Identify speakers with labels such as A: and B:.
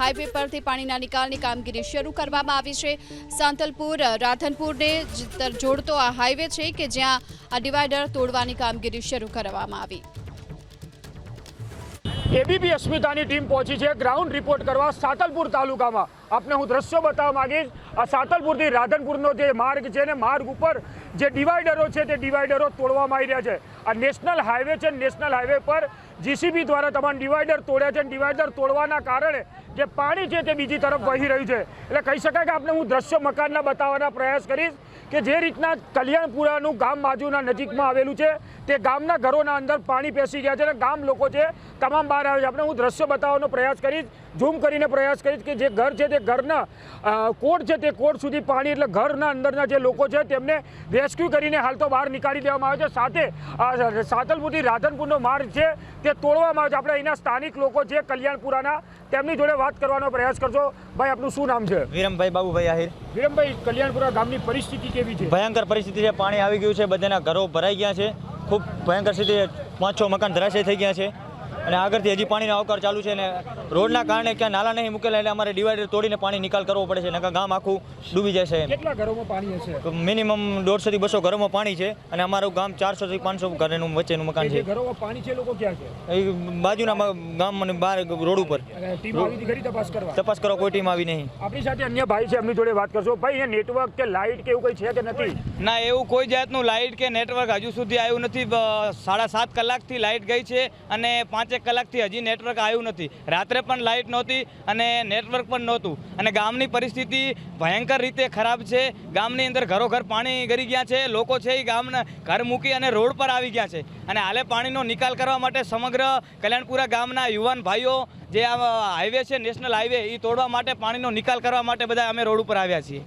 A: Highway પરથી પાણીના નિકાલની કામગીરી શરૂ કરવામાં આવી છે. સાંતલપુર રાધનપુરને જોડતો આ હાઈવે છે કે જ્યાં આ ડિવાઈડર તોડવાની કામગીરી શરૂ કરવામાં આવી.
B: એબીપી અસ્મિતાની ટીમ પહોંચી છે. ગ્રાઉન્ડ રિપોર્ટ કરવા સાતલપુર તાલુકામાં. આપને હું દ્રશ્યો બતાવવા માંગીશ. આ સાતલપુરથી રાધનપુરનો જે માર્ગ છે ને માર્ગ ઉપર જે ડિવાઈડરો છે તે ડિવાઈડરો તોડવામાં આવી રહ્યા છે. આ નેશનલ હાઈવે છે, નેશનલ હાઈવે પર જીસીબી દ્વારા તમામ ડિવાઈડર તોડ્યા છે ડિવાઈડર તોડવાના કારણે જે પાણી છે તે બીજી તરફ વહી રહ્યું છે. એટલે કહી શકાય કે આપણે હું દ્રશ્ય મકાનના બતાવવાના પ્રયાસ કરીશ કે જે રીતના કલ્યાણપુરાનું ગામ બાજુના નજીકમાં આવેલું છે, તે ગામના ઘરોના અંદર પાણી પેસી ગયા છે અને ગામ લોકો છે, તમામ બહાર આવે છે. આપણે હું દ્રશ્ય બતાવવાનો પ્રયાસ કરીશ, ઝૂમ કરીને પ્રયાસ કરીશ કે જે ઘર છે તે ઘરના કોટ છે તે કોટ સુધી પાણી એટલે ઘરના અંદરના જે લોકો છે તેમને રેસ્ક્યુ કરીને હાલ તો બહાર નીકાળી દેવામાં આવે છે. સાથે સાતલપુરથી રાધનપુરનો માર્ગ છે. તે તોડવામાં આવે છે આપણે અહીંના સ્થાનિક લોકો છે કલ્યાણપુરાના તેમની જોડે વાત કરવાનો પ્રયાસ કરજો ભાઈ આપનું શું નામ છે?
C: વિરમભાઈ બાબુભાઈ આહિર.
B: વિરમભાઈ કલ્યાણપુરા ગામની પરિસ્થિતિ કેવી છે?
C: ભયંકર પરિસ્થિતિ છે. પાણી આવી ગયું છે. બધાના ઘરો ભરાઈ ગયા છે. ખૂબ ભયંકર સ્થિતિ પાંચ છ મકાન ધરાશય થઈ ગયા છે. અને આગળથી હજી પાણીનો આવકાર ચાલુ છે ને રોડના કારણે ક્યાં નાલા નહીં મૂકેલા એટલે અમારે ડિવાઈડર તોડીને પાણી નિકાલ કરવો પડે છે નકા ગામ આખું ડૂબી જાય છે
B: કેટલા ઘરોમાં પાણી હશે?
C: મિનિમમ દોઢસોથી બસો ઘરોમાં પાણી છે અને અમારું ગામ ચારસોથી પાંચસો ઘરનું વચ્ચેનું મકાન છે.
B: ઘરોમાં પાણી છે લોકો ક્યાં છે?
C: એ બાજુના ગામ અને બહાર રોડ ઉપર.
B: ટીમ આવી હતી તપાસ કરવા?
C: તપાસ કરો કોઈ ટીમ આવી નહીં.
B: આપણી સાથે અન્ય ભાઈ છે એમની જોડે વાત કરશો. ભાઈ અહીંયા નેટવર્ક કે લાઇટ કે એવું કંઈ છે કે નથી?
D: ના એવું કોઈ જાતનું લાઇટ કે નેટવર્ક હજુ સુધી આવ્યું નથી. સાડા સાત કલાકથી લાઇટ ગઈ છે અને પાંચેક કલાકથી હજી નેટવર્ક આવ્યું નથી. રાત્રે પણ લાઇટ નહોતી અને નેટવર્ક પણ નહોતું. અને ગામની પરિસ્થિતિ ભયંકર રીતે ખરાબ છે. ગામની અંદર ઘરો ઘર પાણી ગરી ગયા છે. લોકો છે એ ગામના ઘર મૂકી અને રોડ પર આવી ગયા છે. અને હાલે પાણીનો નિકાલ કરવા માટે સમગ્ર કલ્યાણપુરા ગામના યુવાન ભાઈઓ જે આ હાઈવે છે, નેશનલ હાઈવે, એ તોડવા માટે પાણીનો નિકાલ કરવા માટે બધા અમે રોડ ઉપર આવ્યા છીએ.